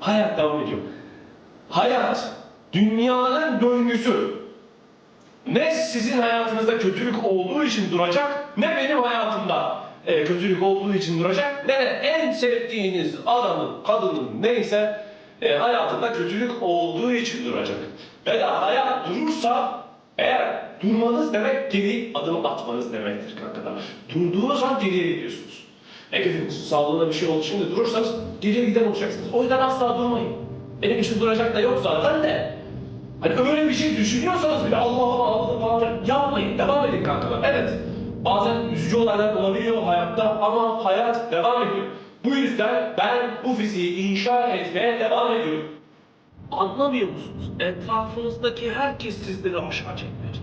Hayat devam ediyor. Hayat dünyanın döngüsü. Ne sizin hayatınızda kötülük olduğu için duracak, ne benim hayatımda e, kötülük olduğu için duracak, ne de en sevdiğiniz adamın, kadının neyse e, hayatında kötülük olduğu için duracak. Veya hayat durursa eğer durmanız demek geri adım atmanız demektir kankalar. Durduğunuz an geriye gidiyorsunuz. Hepinizin sağlığına bir şey oldu şimdi durursanız geriye giden olacaksınız. O yüzden asla durmayın. Benim için duracak da yok zaten de. Hani öyle bir şey düşünüyorsanız bile Allah'ım Allah'ım falan yapmayın. Devam edin kankalar. Evet. Bazen üzücü olaylar olabiliyor hayatta ama hayat devam ediyor. Bu yüzden ben bu fiziği inşa etmeye devam ediyorum. Anlamıyor musunuz? Etrafınızdaki herkes sizleri aşağı çekmeye.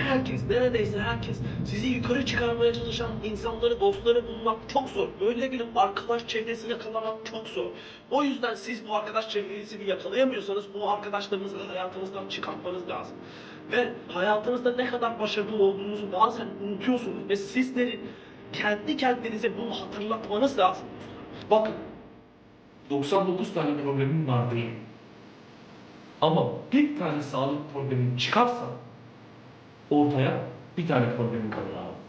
Herkes, neredeyse herkes sizi yukarı çıkarmaya çalışan insanları, dostları bulmak çok zor. Böyle bir arkadaş çevresini yakalamak çok zor. O yüzden siz bu arkadaş çevresini yakalayamıyorsanız bu arkadaşlarınızı hayatınızdan çıkartmanız lazım. Ve hayatınızda ne kadar başarılı olduğunuzu bazen unutuyorsunuz ve sizleri kendi kendinize bunu hatırlatmanız lazım. Bakın 99 tane problemim var değil. Ama bir tane sağlık problemin çıkarsa ortaya bir tane problemin kalır abi.